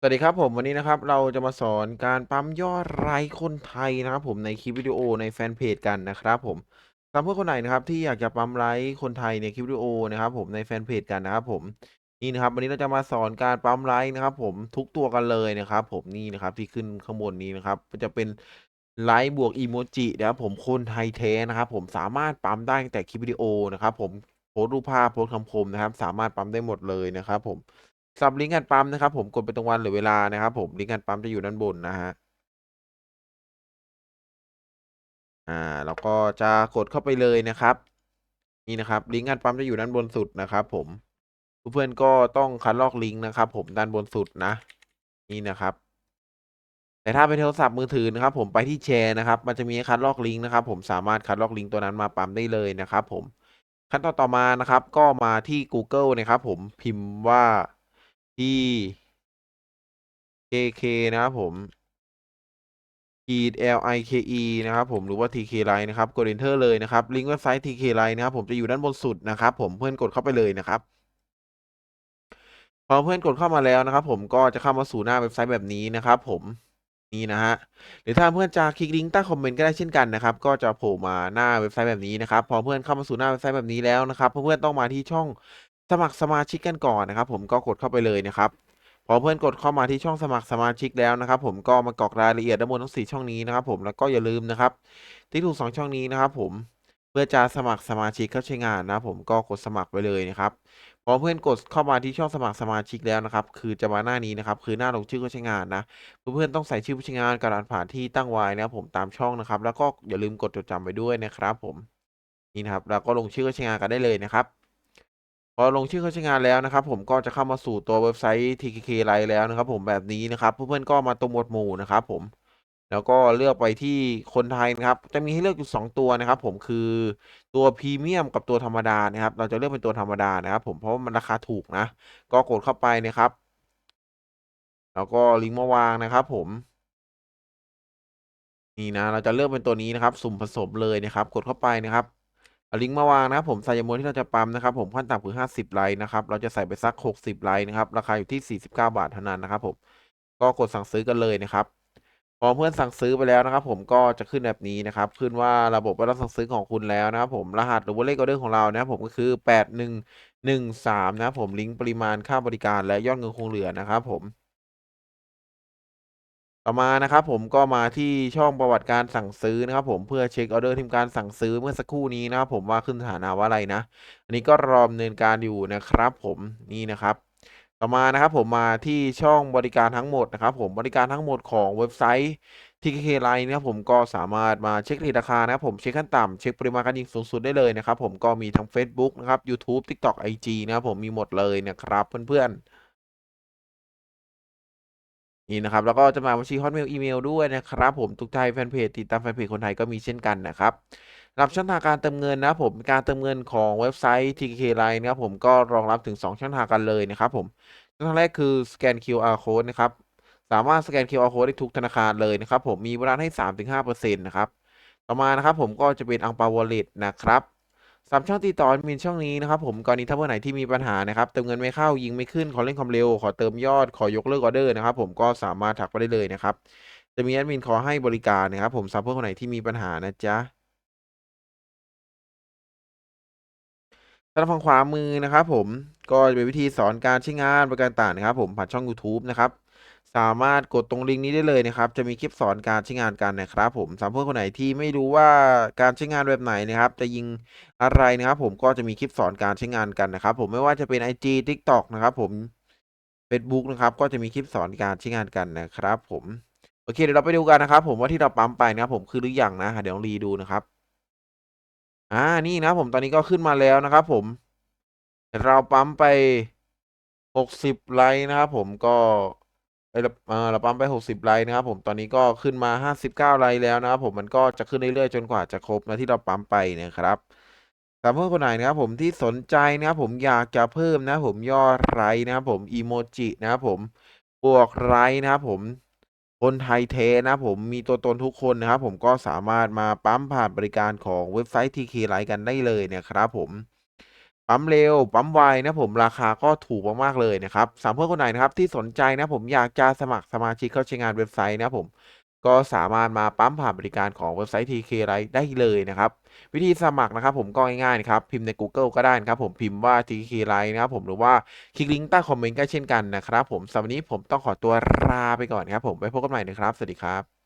สวัสดีครับผมวันนี้นะครับเราจะมาสอนการปั๊มยอดไลค์คนไทยนะครับผมในคลิปวิดีโอในแฟนเพจกันนะครับผมสำหรับเพื่อนคนไหนนะครับที่อยากจะปั๊มไลค์คนไทยในคลิปวิดีโอนะครับผมในแฟนเพจกันนะครับผมนี่นะครับวันนี้เราจะมาสอนการปั๊มไลค์นะครับผมทุกตัวกันเลยนะครับผมนี่นะครับที่ขึ้นข้างบนนี้นะครับจะเป็นไลค์บวกอีโมจินะครับผมคนไทยแท้นะครับผมสามารถปั๊มได้ตั้งแต่คลิปวิดีโอนะครับผมโพสรูปภาพโพสคำคมนะครับ สามารถปั๊มได้หมดเลยนะครับผม สับลิงก์การปั๊มนะครับ ผมกดไปตรงวันหรือเวลานะครับ ผมลิงก์การปั๊มจะอยู่ด้านบนนะฮะอ่าเราก็จะกดเข้าไปเลยนะครับ นี่นะครับลิงก์การปั๊มจะอยู่ด้านบนสุดนะครับ ผมเพื่อนๆก็ต้องคัดลอกลิงก์นะครับ ผมด้านบนสุดนะ นี่นะครับ แต่ถ้าเป็นโทรศัพท์มือถือนะครับ ผมไปที่แชร์นะครับ มันจะมีคัดลอกลิงก์นะครับ ผมสามารถคัดลอกลิงก์ตัวนั้นมาปั๊มได้เลยนะครับ ผมขั้นตอนต่อมานะครับ ก็มาที่ Google นะครับ ผมพิมพ์ว่า T KK นะครับผม L I K E นะครับผมหรือว่า TK Line นะครับกด Enter เลยนะครับลิงก์เว็บไซต์ TK Line นะครับผมจะอยู่ด้านบนสุดนะครับผมเพื่อนกดเข้าไปเลยนะครับพอเพื่อนกดเข้ามาแล้วนะครับ ผมก็จะเข้ามาสู่หน้าเว็บไซต์แบบนี้นะครับผมนี่นะฮะหรือถ้าเพื่อนจะคลิกลิงก์ใต้คอมเมนต์ก็ได้เช่นกันนะครับ ก็จะโผล่มาหน้าเว็บไซต์แบบนี้นะครับ พอเพื่อนเข้ามาสู่หน้าเว็บไซต์แบบนี้แล้วนะครับเพื่อนๆต้องมาที่ช่อง สมัครสมาชิกกันก่อนนะครับ ผมก็กดเข้าไปเลยนะครับพอเพื่อนกดเข้ามาที่ช่องสมัครสมาชิกแล้วนะครับผมก็มากรอกรายละเอียดด้านบนทั้งสี่ช่องนี้นะครับ ผมแล้วก็อย่าลืมนะครับที่ถูกสองช่องนี้นะครับ ผมเพื่อจะสมัครสมาชิกเข้าใช้งานนะผมก็กดสมัครไปเลยนะครับพอเพื่อนกดเข้ามาที่ช่องสมัครสมาชิกแล้วนะครับ คือจะมาหน้านี้นะครับ คือหน้าลงชื่อผู้ใช้งานนะเพื่อนๆต้องใส่ชื่อผู้ใช้งานกระดานผ่านที่ตั้งไว้นะครับผมตามช่องนะครับ แล้วก็อย่าลืมกดจดจำไว้ด้วยนะครับ ผมนี่นะครับเราก็ลงชื่อผู้ใช้งานกันได้เลยนะครับ พอลงชื่อผู้าใช้งานแล้วนะครับ ผมก็จะเข้ามาสู่ตัวเว็บไซต์ TKK Live แล้วนะครับ ผมแบบนี้นะครับเพื่อนๆก็มาตรงหมวดหมู่นะครับ ผม แล้วก็เลือกไปที่คนไทยนะครับ จะมีให้เลือกอยู่2ตัวนะครับ ผมคือตัวพรีเมียมกับตัวธรรมดานะครับ เราจะเลือกเป็นตัวธรรมดานะครับ ผมเพราะมันราคาถูกนะ ก็กดเข้าไปนะครับ แล้วก็ลิงก์มาวางนะครับ ผมนี่นะ เราจะเลือกเป็นตัวนี้นะครับ สุ่มผสมเลยนะครับ กดเข้าไปนะครับ เอาลิงก์มาวางนะครับผมใส่จำนวนที่เราจะปั๊มนะครับผมขั้นต่ำคือ 50 ไลค์นะครับเราจะใส่ไปสัก 60 ไลค์นะครับราคาอยู่ที่ 49 บาทเท่านั้นนะครับผมก็กดสั่งซื้อกันเลยนะครับพอเพื่อนสั่งซื้อไปแล้วนะครับ ผมก็จะขึ้นแบบนี้นะครับ ขึ้นว่าระบบว่าเรับสั่งซื้อของคุณแล้วนะครับ ผมรหัสหรือว่าเลขออเดอร์ของเรานะครับผมก็คือ 8113 นะครับผมลิงก์ปริมาณค่าบริการและยอดเงินคงเหลือนะครับผม ต่อมานะครับผมก็มาที่ช่องประวัติการสั่งซื้อนะครับผมเพื่อเช็คออเดอร์ทีมการสั่งซื้อเมื่อสักครู่นี้นะครับผมว่าขึ้นสถานะว่าอะไรนะ อันนี้ก็รอดำเนินการอยู่นะครับผมนี่นะครับ ต่อมานะครับผมมาที่ช่องบริการทั้งหมดนะครับผมบริการทั้งหมดของเว็บไซต์ TKK Line นะครับผมก็สามารถมาเช็คราคานะครับผมเช็คขั้นต่ำเช็คปริมาณการยิงสูงสุดได้เลยนะครับผมก็มีทั้ง Facebook นะครับ YouTube TikTok IG นะครับผมมีหมดเลยนะครับเพื่อนๆ นี่นะครับ แล้วก็จะมาบัญชีฮอตเมลอีเมลด้วยนะครับ ผมทุกไทยแฟนเพจติดตามแฟนเพจคนไทยก็มีเช่นกันนะครับรับช่องทางการเติมเงินนะผมการเติมเงินของเว็บไซต์ TKK Line นะครับผมก็รองรับถึง 2 ช่องทางกันเลยนะครับผมช่องทางแรกคือสแกน QR code นะครับสามารถสแกน QR code ได้ทุกธนาคารเลยนะครับผมมีบริการให้ 3-5%นะครับต่อมานะครับผมก็จะเป็นอังปาวอลเล็ตนะครับ สามช่องติดต่อมีช่องนี้นะครับผมกรณีถ้าเมื่อไหนที่มีปัญหานะครับเติมเงินไม่เข้ายิงไม่ขึ้นขอเล่นความเร็ว ขอเติมยอดขอยกเลิกออเดอร์นะครับผมก็สามารถถักไปได้เลยนะครับ จะมีแอดมินขอให้บริการนะครับผมสำหรับเพื่อนคนไหนที่มีปัญหานะจ๊ะทางฝั่งขวามือนะครับผม ก็จะเป็นวิธีสอนการใช้งานบริการต่างนะครับ ผมผ่านช่อง YouTube นะครับสามารถกดตรงลิงก์นี้ได้เลยนะครับ จะมีคลิปสอนการใช้งานกันนะครับผมสำหรับเพื่อนคนไหนที่ไม่รู้ว่าการใช้งานแบบไหนนะครับ จะยิงอะไรนะครับ ผมก็จะมีคลิปสอนการใช้งานกันนะครับ ผมไม่ว่าจะเป็น IG TikTok นะครับ ผม Facebook นะครับ ก็จะมีคลิปสอนการใช้งานกันนะครับ ผมโอเคเดี๋ยวเราไปดูกันนะครับ ผมว่าที่เราปั๊มไปนะครับ ผมคือหรือยังนะเดี๋ยวลองรีดูนะครับ อ่านี่นะผมตอนนี้ก็ขึ้นมาแล้วนะครับ ผม เราปั๊มไป60ไลค์นะครับผมก็เอ้ยเราเอ่อเราปั๊มไป60ไลค์นะครับผมตอนนี้ก็ขึ้นมา59ไลค์แล้วนะครับผมมันก็จะขึ้นเรื่อยๆจนกว่าจะครบนะที่เราปั๊มไปนะครับสำหรับเพื่อนคนไหนนะครับผมที่สนใจนะครับผมอยากจะเพิ่มนะผมยอดไลค์นะครับผมอีโมจินะครับผมบวกไลค์นะครับผมคนไทยเทนะผมมีตัวตนทุกคนนะครับผมก็สามารถมาปั๊มผ่านบริการของเว็บไซต์ TK Live กันได้เลยนะครับผม ปั๊มเร็ว ปั๊มไวนะผมราคาก็ถูกมากๆเลยนะครับสำหรับเพื่อนคนไหนนะครับที่สนใจนะผมอยากจะสมัครสมาชิกเข้าใช้งานเว็บไซต์นะผมก็สามารถมาปั๊มผ่านบริการของเว็บไซต์ TK Lite ได้เลยนะครับ วิธีสมัครนะครับผมก็ง่ายๆนะครับ พิมพ์ในกูเกิลก็ได้นะครับผมพิมพ์ว่า TK Lite นะครับผมหรือว่าคลิกลิงก์ใต้คอมเมนต์ก็เช่นกันนะครับผมสำหรับวันนี้ผมต้องขอตัวลาไปก่อนครับผมไว้พบกันใหม่นะครับ สวัสดีครับ